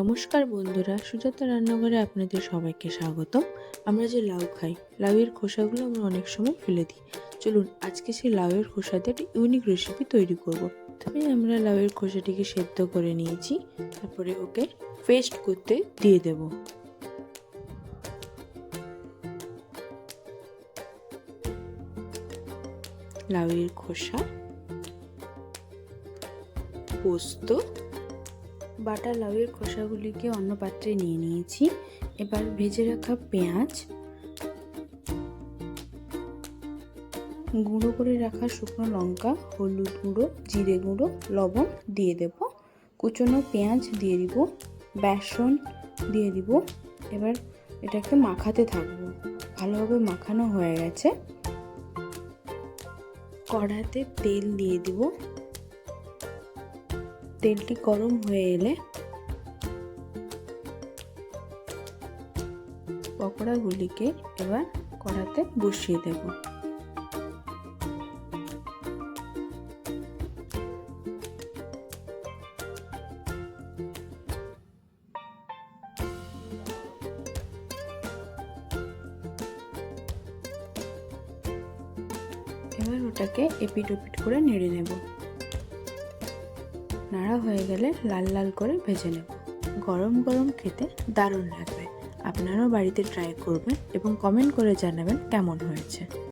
নমস্কার বন্ধুরা, সুজাতা রান্নাঘরে আপনাদের সবাইকে স্বাগত আমরা যে লাউ খাই, লাউয়ের খোসাগুলো আমরা অনেক সময় ফেলে দিই। চলুন, আজকে সেই লাউয়ের খোসাতে একটা ইউনিক রেসিপি তৈরি করব। তবে আমরা লাউয়ের খোসাটিকে সেদ্ধ করে নিয়েছি, তারপরে ওকে পেস্ট করতে দিয়ে দেব। লাউয়ের খোসা, পোস্ত বাটা লাউয়ের খোসাগুলিকে অন্য পাত্রে নিয়ে নিয়েছি। এবার ভেজে রাখা পেঁয়াজ। গুঁড়ো করে রাখা শুকনো লঙ্কা, হলুদ গুঁড়ো, জিরে গুঁড়ো, লবণ দিয়ে দেব। কুচনো পেঁয়াজ দিয়ে দিব, বেসন দিয়ে দিব। এবার এটাকে মাখাতে থাকব। ভালোভাবে মাখানো হয়ে গেছে। কড়াতে তেল দিয়ে দিব। তেলটি গরম হয়ে এলে পকোড়াগুলিকে এবার কড়াতে বসিয়ে দেব। এবার ওটাকে এপিট ওপিট করে নেড়ে নেব। নাড়া হয়ে গেলে লাল লাল করে ভেজে নেব। গরম গরম খেতে দারুণ লাগবে। আপনারাও বাড়িতে ট্রাই করবেন এবং কমেন্ট করে জানাবেন কেমন হয়েছে।